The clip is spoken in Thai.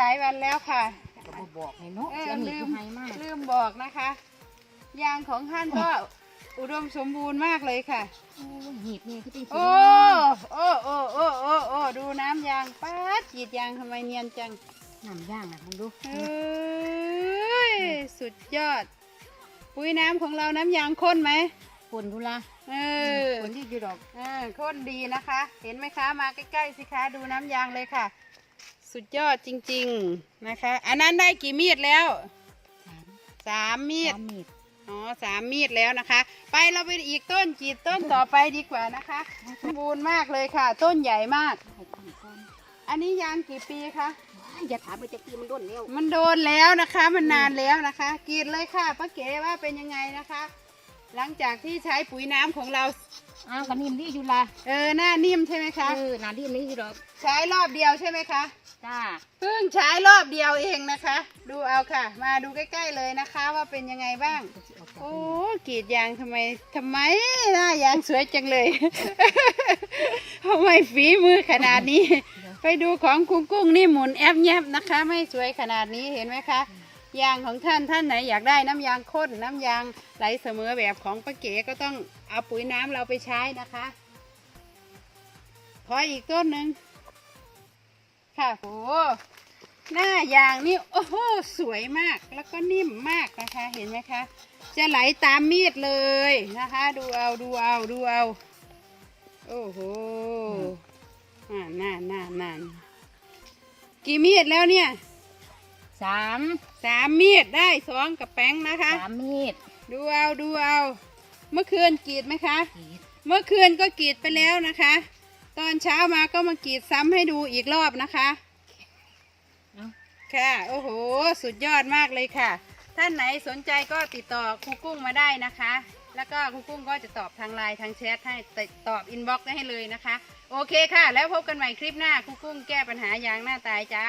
หลายวันแล้วค่ะก็บ่บอกเลยเนาะเออเสียหนีลืมคือไฮมากลืมบอกนะคะ ยางของท่านก็อุดมสมบูรณ์มากเลยค่ะ โอ้ยหีบนี่คือจริงๆโอ้โอ้โอ้โอ้โอ้โอ้ดูน้ำยางป้าดจีดยางทำไมเนียนจังน้ำย่างอะมึงดูเอ้ยสุดยอด ปุ๋ยน้ำของเราน้ำยางข้นไหมปนดูละเออปนที่อยู่ดอก เออข้นดีนะคะ เห็นไหมคะ มาใกล้ๆสิคะ ดูน้ำยางเลยค่ะ สุดยอดจริง ๆนะคะ อันนั้นได้กี่มีดแล้วสามสามมีด สามมีดอ๋อสามมีดแล้วนะคะ ไปเราไปอีกต้นจีดต้นต่อไปดีกว่านะคะสมบูรณ์มากเลยค่ะ ต้นใหญ่มาก ให้ตั้งก่อนอันนี้ยางกี่ปีคะว้ายอย่าถามไปจะกี้มันด้นแล้วมันโดนแล้วนะคะ มันนานแล้วนะคะกรีดเลยค่ะป้าเก๋ว่าเป็นยังไงนะคะ หลังจากที่ใช้ปุ๋ยน้ำของเรา อ้าวกันนิ่มดีอยู่ละเออหน้านิ่มใช่ไหมคะ เออหนาดีนี่อยู่ดอกใช้รอบเดียวใช่ไหมคะ จ้าเพิ่งใช้รอบเดียวเองนะคะ ดูเอาค่ะ มาดูใกล้ๆเลยนะคะว่าเป็นยังไงบ้างเดี๋ยวสิออกจากโอ้นี่กรีดยางทำไมทำไมหน้ายางสวยจังเลย ทำไมฝีมือขนาดนี้ ไปดูของคุณกุ้งนี่หมุนแอปแยบนะคะ ไม่สวยขนาดนี้เห็นไหมคะ ยางของท่านท่านไหนอยากได้น้ำยางข้นน้ำยางไหลเสมอแบบของป้าเก๋ก็ต้องเอาปุ๋ยน้ำเราไปใช้นะคะขออีกต้นหนึ่งค่ะโอ้หน้ายางนี่โอ้โหสวยมากแล้วก็นิ่มมากนะคะเห็นไหมคะ จะไหลตามมีดเลยนะคะ ดูเอาดูเอาดูเอาโอ้โหอ่าน่านน่านน่านกี่มีดแล้วเนี่ย สามสามมีดได้สองกับแป้งนะคะ สามมีดดูเอาดูเอา เมื่อคืนกรีดไหมคะขีดเมื่อคืนก็กรีดไปแล้วนะคะ ตอนเช้ามาก็มากรีดซ้ำให้ดูอีกรอบนะคะเนาะค่ะ โอ้โห สุดยอดมากเลยค่ะ ท่านไหนสนใจก็ติดต่อครูกุ้งมาได้นะคะ แล้วก็ครูกุ้งก็จะตอบทางไลน์ทางแชทให้ติดตอบอินบ็อกซ์ได้ให้เลยนะคะ โอเคค่ะ แล้วพบกันใหม่คลิปหน้าครูกุ้งแก้ปัญหายางหน้าตายจ้า